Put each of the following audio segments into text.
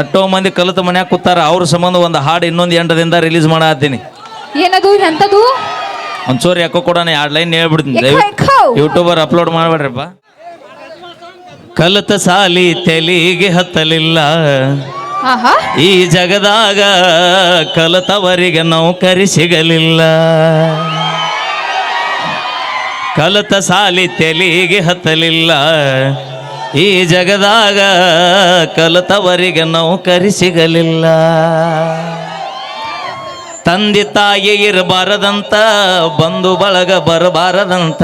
ಎಷ್ಟೋ ಮಂದಿ ಕಲಿತ ಮನ್ಯಾಗ ಕೂತಾರ ಅವ್ರ ಸಂಬಂಧ ಒಂದು ಹಾಡು ಇನ್ನೊಂದು ಎಂಟದಿಂದ ರಿಲೀಸ್ ಮಾಡತ್ತೀನಿ. ಏನದು ಎಂತದು ಒಂಚೂರು ಯಾಕೋ ಕೂಡ ಎರಡು ಲೈನ್ ಹೇಳ್ಬಿಡ್ತೀನಿ. ಯೂಟ್ಯೂಬರ್ ಅಪ್ಲೋಡ್ ಮಾಡ್ಬೇಡ್ರಪ್ಪ. ಕಲಿತ ಸಾಲಿ ತೆಲಿಗೆ ಹತ್ತಲಿಲ್ಲ. ಆಹಾ. ಈ ಜಗದಾಗ ಕಲಿತವರಿಗೆ ನೌಕರಿ ಸಿಗಲಿಲ್ಲ. ಕಲಿತ ಸಾಲಿ ತೆಲಿಗೆ ಹತ್ತಲಿಲ್ಲ. ಈ ಜಗದಾಗ ಕಲಿತವರಿಗೆ ನೌಕರಿ ಸಿಗಲಿಲ್ಲ. ತಂದೆ ತಾಯಿ ಇರಬಾರದಂತ ಬಂಧು ಬಳಗ ಬರಬಾರದಂತ.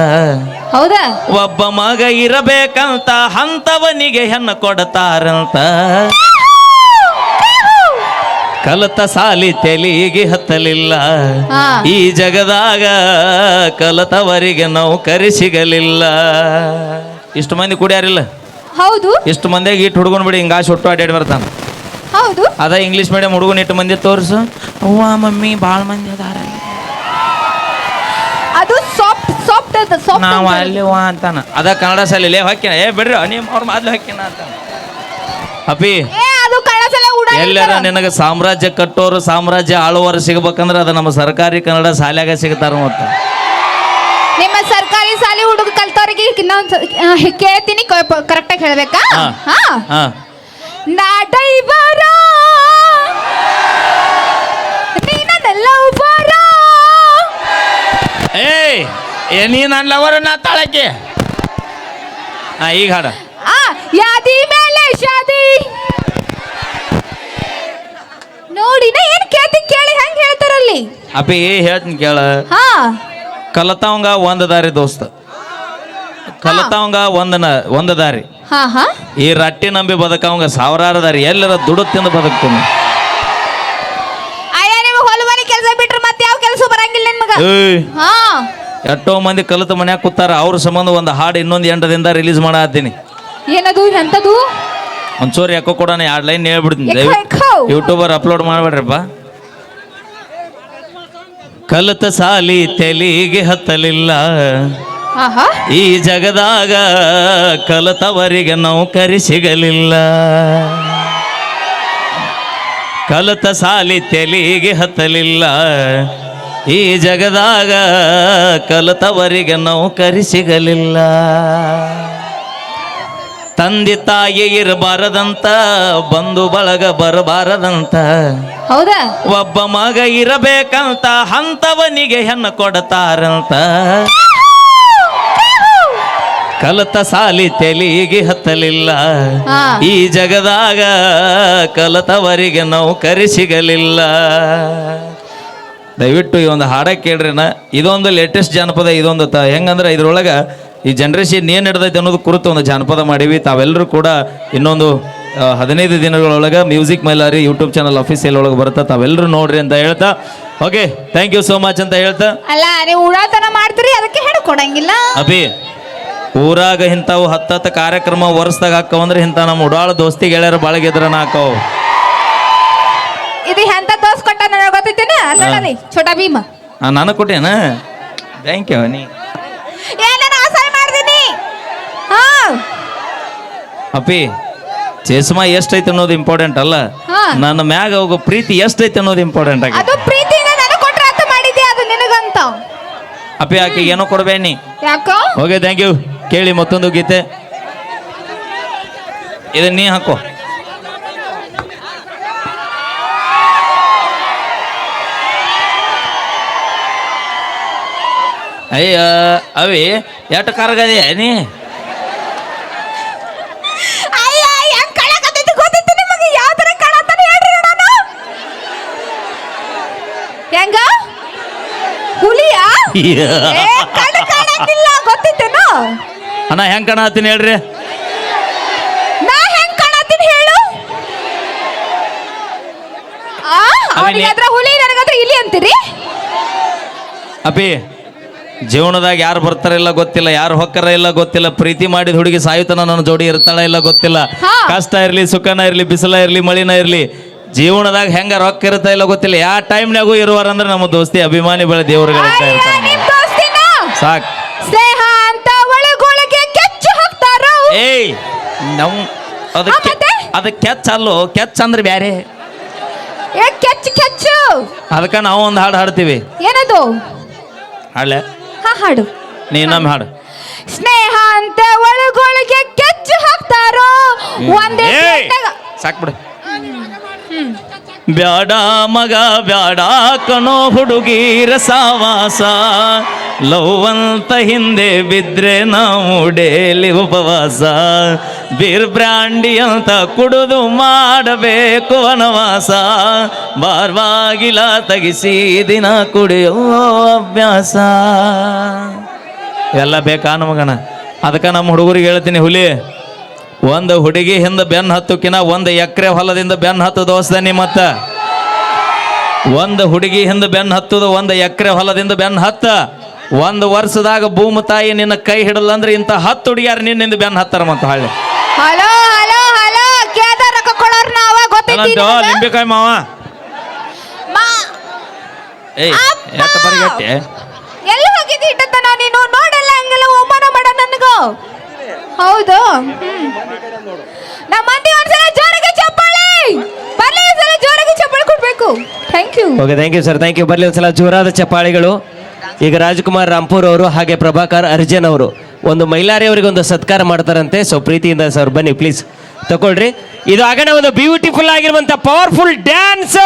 ಹೌದಾ? ಒಬ್ಬ ಮಗ ಇರಬೇಕಂತ ಹಂತವನಿಗೆ ಹೆಣ್ಣು ಕೊಡತಾರಂತ. ಕಲತ ಸಾಲಿ ತೆಲಿಗೆ ಹತ್ತಲಿಲ್ಲ. ಈ ಜಗದಾಗ ಕಲತವರಿಗೆ ನೌಕರಿ ಸಿಗಲಿಲ್ಲ. ಇಷ್ಟು ಮಂದಿ ಕುಡಿಯಾರಿಲ್ಲ? ಹೌದು. ಇಷ್ಟು ಮಂದಿಗೆ ಇಟ್ಟು ಹುಡುಗನ್ ಬಿಡಿ ಹಿಂಗಾಶ್ ಸುಟ್ಟು ಅಡ್ಡಾಡಿ ಬರ್ತಾನ. ಹೌದು. ಅದ ಇಂಗ್ಲೀಷ್ ಮೀಡಿಯಂ ಹುಡುಗನ್ ಇಟ್ಟು ಮಂದಿ ತೋರಿಸು. ಅವ್ವ ಮಮ್ಮಿ ಭಾಳ ಮಂದಿ ಅದಾರ ಅದು ಸಾಫ್ಟ್ ಸಾಫ್ಟ್ ಅದ ಸಾಫ್ಟ್ ನಾವು ಅಲ್ಲಿ ವಾ ಅಂತಾನ. ಅದ ಕನ್ನಡ ಶಾಲೆಯಲ್ಲಿ ಹೊಕ್ಕಿನ ಏ ಬಿಡ್ರಿ ನಿಮ್ಮ ಅವ್ರ ಮೊದ್ಲು ಹೊಕ್ಕಿನ ಅಂತ ಅಪಿ ಏ ಅದು ಕನ್ನಡ ಶಾಲೆ ಎಲ್ಲರ ನಿನಗೆ ಸಾಮ್ರಾಜ್ಯ ಕಟ್ಟೋರು ಸಾಮ್ರಾಜ್ಯ ಆಳುವರು ಸಿಗ್ಬೇಕಂದ್ರೆ ಅದು ನಮ್ಮ ಸರ್ಕಾರಿ ಕನ್ನಡ ಶಾಲ್ಯಾಗ ಸಿಗ್ತಾರ ಮತ್ತೆ. ನಿಮ್ಮ ಸರ್ಕಾರಿ ಸಾಲಿ ಹುಡುಗ ಕಲ್ತವ್ರಿಗೆ ಇನ್ನೊಂದ್ ಕೇಳ್ತೀನಿ ಕರೆಕ್ಟ್ ಆಗಿ ಹೇಳ್ಬೇಕಾ? ಹಾ. ನಾಡೈವರ ನೀನಲ್ಲ ಬರ ಏಯ್ ಏ ನೀ ನನ್ನ ಲವರ್ ನಾ ತಾಳಕ್ಕೆ? ಹಾ ಈಗ ಹಾಡ. ಆ ಯಾದಿ ಮೇಲೆ ಶಾದಿ. ನೋಡಿ ನಾ ಏನ್ ಕೇಳ್ತಿ ಕೇಳಿ ಹೆಂಗ್ ಹೇಳ್ತಾರಲ್ಲಿ? ಅಪಿ ಹೇಳ್ತೀನಿ ಕೇಳ. ಹಾ. ಕಲತಾವಂಗ ಒಂದ ದಾರಿ ದೋಸ್ತ. ಕಲತಾವಂಗ ಒಂದ ಒಂದ ದಾರಿ. ಹಾ ಹಾ. ಈ ರಟ್ಟಿ ನಂಬಿ ಬದುಕವಂಗ ಸಾವಿರಾರು ದಾರಿ. ಎಲ್ಲರ ದುಡು ತಿಂದು ಬದುಕ್ತೀನಿ. ಅಯ್ಯ ಹೊಲ ಮನೆ ಕೆಲಸ ಬಿಟ್ರೆ ಮತ್ತೆ ಯಾವ ಕೆಲಸ ಬರಂಗಿಲ್ಲ ನಿಮ್ಗ? ಏಯ್. ಹಾ. ಎಷ್ಟೋ ಮಂದಿ ಕಲಿತ ಮನ್ಯಾಗ ಕೂತಾರ. ಅವ್ರ ಸಂಬಂಧ ಒಂದು ಹಾಡು ಇನ್ನೊಂದು ಎಂಟದಿಂದ ರಿಲೀಸ್ ಮಾಡತ್ತೀನಿ. ಏನದು ಎಂತದು? ಒಂಚೂರು ಯಾಕೋ ಕೂಡ ಎರಡು ಲೈನ್ ಹೇಳ್ಬಿಡ್ತೀನಿ. ಯೂಟ್ಯೂಬರ್ ಅಪ್ಲೋಡ್ ಮಾಡ್ಬೇಡ್ರಪ್ಪ. ಕಲಿತ ಸಾಲಿ ತೆಲಿಗೆ ಹತ್ತಲಿಲ್ಲ. ಆಹಾ. ಈ ಜಗದಾಗ ಕಲತವರಿಗೆ ನೌಕರಿ ಸಿಗಲಿಲ್ಲ. ಕಲಿತ ಸಾಲಿ ತೆಲಿಗೆ ಹತ್ತಲಿಲ್ಲ. ಈ ಜಗದಾಗ ಕಲಿತವರಿಗೆ ನೌಕರಿ ಸಿಗಲಿಲ್ಲ. ತಂದೆ ತಾಯಿ ಇರಬಾರದಂತ ಬಂಧು ಬಳಗ ಬರಬಾರದಂತ. ಹೌದಾ? ಒಬ್ಬ ಮಗ ಇರಬೇಕಂತ ಹಂತವನಿಗೆ ಹೆಣ್ಣು ಕೊಡತಾರಂತ. ಕಲತ ಸಾಲಿ ತೆಲಿಗೆ ಹತ್ತಲಿಲ್ಲ. ಈ ಜಗದಾಗ ಕಲತವರಿಗೆ ನೌಕರಿ ಸಿಗಲಿಲ್ಲ. ದಯವಿಟ್ಟು ಈ ಒಂದು ಹಾಡ ಕೇಳ್ರಿನ ಇದೊಂದು ಲೇಟೆಸ್ಟ್ ಜಾನಪದ ಇದೊಂದು ತ ಹೆಂಗಂದ್ರೆ ಇದ್ರೊಳಗೆ ಈ ಜನ್ರೇಷನ್ ಏನು ನಡೆದೈತೆ ಅನ್ನೋದು ಕುರಿತು ಒಂದು ಜಾನಪದ ಮಾಡೀವಿ. ತಾವೆಲ್ಲರೂ ಕೂಡ ಇನ್ನೊಂದು ಹದಿನೈದು ದಿನಗಳೊಳಗೆ music Mailari YouTube channel official ಒಳಗೆ ಬರುತ್ತಾ ತಾವೆಲ್ಲರೂ ನೋಡ್ರಿ ಅಂತ ಹೇಳ್ತಾ. Okay thank you so much ಅಂತ ಹೇಳ್ತಾ. ಅಲ್ಲ ನೀವು ಉಡಾತನ ಮಾಡ್ತೀರಿ ಅದಕ್ಕೆ ಹೇಳ್ಕೊಡಂಗಿಲ್ಲ. ಅಭಿ ಊರಾಗ ಇಂಥವು ಹತ್ತತ್ತು ಕಾರ್ಯಕ್ರಮ ವರ್ಷದಾಗ ಹಾಕವಂದ್ರೆ ಇಂಥ ನಮ್ಮ ಉಡಾಳ ದೋಸ್ತಿ ಗೆಳೆಯರು ಬಾಳಗೆದ್ರ ಗೆದ್ರನ ಹಾಕವು. ಇದು ಎಂತ ದೋಸ್ ಕೊಟ್ಟ ನನಗೆ ಗೊತ್ತೈತೇನೆ? ಅಲ್ಲ ಛೋಟಾ ಭೀಮ. ನಾನು ಕೊಟ್ಟೇನ? ಥ್ಯಾಂಕ್ ಯು ನೀ ಅಪ್ಪಿ ಚೇಸ್ಮಾ ಎಷ್ಟೈತೆ ಅನ್ನೋದು ಇಂಪಾರ್ಟೆಂಟ್ ಅಲ್ಲ? ಹಾ. ನನ್ನ ಮ್ಯಾಗ ಹೋಗೋ ಪ್ರೀತಿ ಎಷ್ಟೈತೆ ಅನ್ನೋದು ಇಂಪಾರ್ಟೆಂಟ್ ಆಗಿ. ಅದು ನನಗೆ ಕೊಟ್ರೆ ಅಂತ ಮಾಡಿದ್ಯಾ ಅದು ನಿನಗಂತ? ಅಪ್ಪಿ ಆಕೆ ಏನೋ ಕೊಡ್ಬೇಡಿ ಯಾಕೋ? ಓಕೆ ಥ್ಯಾಂಕ್ ಯು ಕೇಳಿ ಮತ್ತೊಂದು ಗೀತೆ. ಇದನ್ನ ನೀ ಹಾಕೋ. ಅಯ್ಯ ಅವಿ ಎಷ್ಟು ಕಾರ್ಗದೆ ನೀ ಅಯ್ಯ ಹೆಂಗ್ ಕಾಣಕತ್ತೈತಿ ಗೊತ್ತೈತಿ ನಿಮಗೆ ಯಾವ ತರ ಕಾಣತ್ತಾನ ಹೇಳ್ರಿ ನೋಡೋಣ ಹೆಂಗ? ಹುಲಿಯಾ? ಏ ಕಣ್ಣು ಗೊತ್ತಿತ್ತೇನು? ಅಣ್ಣ ಹೆಂಗ್ ಕಾಣತ್ತೀನಿ ಹೇಳ್ರಿ? ನಾ ಹೆಂಗ್ ಕಾಣತ್ತೀನಿ ಹೇಳು? ಆ ಅವನಿಗೆ ಹತ್ರ ಹುಲಿ ನನಗತ್ರ ಇಲಿ ಅಂತೀರಿ? ಅಪ್ಪಿ ಜೀವನದಾಗ ಯಾರು ಬರ್ತಾರ ಇಲ್ಲ ಗೊತ್ತಿಲ್ಲ ಯಾರು ಹೊಕ್ಕರ ಇಲ್ಲ ಗೊತ್ತಿಲ್ಲ ಪ್ರೀತಿ ಮಾಡಿದ ಹುಡುಗಿ ಸಾಯುತನ ನನ್ನ ಜೋಡಿ ಇರ್ತಾಳ ಇಲ್ಲ ಗೊತ್ತಿಲ್ಲ. ಹಾ. ಕಷ್ಟ ಇರ್ಲಿ ಸುಖನ ಇರ್ಲಿ ಬಿಸಿಲ ಇರ್ಲಿ ಮಳಿನ ಇರ್ಲಿ ಜೀವನದಾಗ ಹೆಂಗ ರೊಕ್ಕ ಇರುತ್ತಾ ಇಲ್ಲ ಗೊತ್ತಿಲ್ಲ. ಯಾವ ಟೈಮ್ನಾಗೂ ಇರುವಾರಂದ್ರೆ ನಮ್ಮ ದೋಸ್ತಿ ಅಭಿಮಾನಿ ಬೆಳೆ ದೇವ್ರುಗಳು ನಿಮ್ ಸಾಕ್. ಸ್ನೇಹ ಅಂತ ಒಳಗೊಳಗೆ ಕೆಚ್ಚು ಹಾಕ್ತಾರೋ? ಏಯ್ ನಮ್ ಅದಕ್ಕೆ ಅದು ಕೆಚ್ಚ ಅಲ್ಲೋ ಕೆಚ್ಚ ಅಂದ್ರೆ ಬ್ಯಾರೆ. ಏ ಕೆಚ್ಚು ಕೆಚ್ಚು. ಅದಕ್ಕೆ ನಾವು ಒಂದು ಹಾಡು ಹಾಡ್ತೀವಿ. ಏನದು? ಹಾಡ್ಲೆ? ಹಾ ಹಾಡು. ನೀ ನಮ್ಮ ಹಾಡು. ಸ್ನೇಹ ಅಂತ ಒಳಗೊಳಗೆ ಕೆಚ್ಚು ಹಾಕ್ತಾರೋ? ಒಂದೇ ಏಯ್! ಬಿಡು ಸಾಕ್ಬಿಡು. ಬ್ಯಾಡ ಮಗ, ಬ್ಯಾಡ ಕಣೋ ಹುಡುಗೀರ ಸಾವಾಸ ಲವಂತ ಹಿಂದೆ ಬಿದ್ರೆ ನಾವು ಡೇಲಿ ಉಪವಾಸ. ಬೀರ್ ಬ್ರ್ಯಾಂಡಿ ಅಂತ ಕುಡಿದು ಮಾಡಬೇಕು ವನವಾಸ. ಬಾರ್ವಾಗಿಲ ತಗಿಸಿ ದಿನ ಕುಡಿಯೋ ಅಭ್ಯಾಸ. ಎಲ್ಲ ಬೇಕಾ ನಮಗಣ ಅದಕ್ಕೆ ನಮ್ಮ ಹುಡುಗರಿಗೆ ಹೇಳ್ತೀನಿ ಹುಲಿ. ಒಂದು ಹುಡುಗಿ ಹಿಂದೆ ಬೆನ್ನು ಹತ್ತುಕಿನ ಒಂದು ಎಕರೆ ಹೊಲದಿಂದ ಬೆನ್ನು ಹತ್ತು ದೋಸ್ತ ಮತ್ತ. ಒಂದು ಹುಡುಗಿ ಹಿಂದೆ ಬೆನ್ನು ಹತ್ತುದು ಒಂದು ಎಕರೆ ಹೊಲದಿಂದ ಬೆನ್ನು ಹತ್ತ. ಒಂದು ವರ್ಷದಾಗ ಭೂಮಿ ತಾಯಿ ನಿನ್ನ ಕೈ ಹಿಡಲ್ಲ ಅಂದ್ರೆ ಇಂಥ ಹತ್ತು ಹುಡುಗಿಯಾರು ನಿನ್ನಿಂದ ಬೆನ್ನು ಹತ್ತಾರ ಮತ್ತ ಹಳ್ಳಿ. ನಿನಗ? ಮಾವ? ಏಯ್ ಎಟ್ಟ ಬರಿಗಟ್ಟೆ ಎಲ್ಲಿ ಹೋಗಿದ್ದಿ ಇಟ್ಟತನ ನೀನು? ನೋಡಲ್ಲ ಹಂಗೆಲ್ಲ ಅವಮಾನ ಹೌದು. ನಮ್ಮ ಮಂದಿ ಒಂದ್ಸಲ ಜೋರಾಗಿ ಚಪ್ಪಾಳೆ. ಬರ್ಲಿ ಒಂದ್ಸಲ ಜೋರಾಗಿ ಚಪ್ಪಾಳೆ ಕೊಡ್ಬೇಕು. Thank you okay thank you sir thank you ಬರ್ಲಿ ಒಂದ್ಸಲ ಜೋರಾದ ಚಪ್ಪಾಳಿಗಳು. ಈಗ ರಾಜ್ಕುಮಾರ್ ರಾಂಪುರ್ ಅವರು ಹಾಗೆ ಪ್ರಭಾಕರ್ ಅರ್ಜನ್ ಅವರು ಒಂದು ಮೈಲಾರಿ ಅವರಿಗೆ ಒಂದು ಸತ್ಕಾರ ಮಾಡ್ತಾರಂತೆ. ಸೊ ಪ್ರೀತಿಯಿಂದ ಸರ್ ಬನ್ನಿ ಪ್ಲೀಸ್ ತಗೊಳ್ರಿ ಇದು ಆಗಣ ಒಂದು ಬ್ಯೂಟಿಫುಲ್ ಆಗಿರುವಂತ ಪವರ್ಫುಲ್ ಡ್ಯಾನ್ಸ್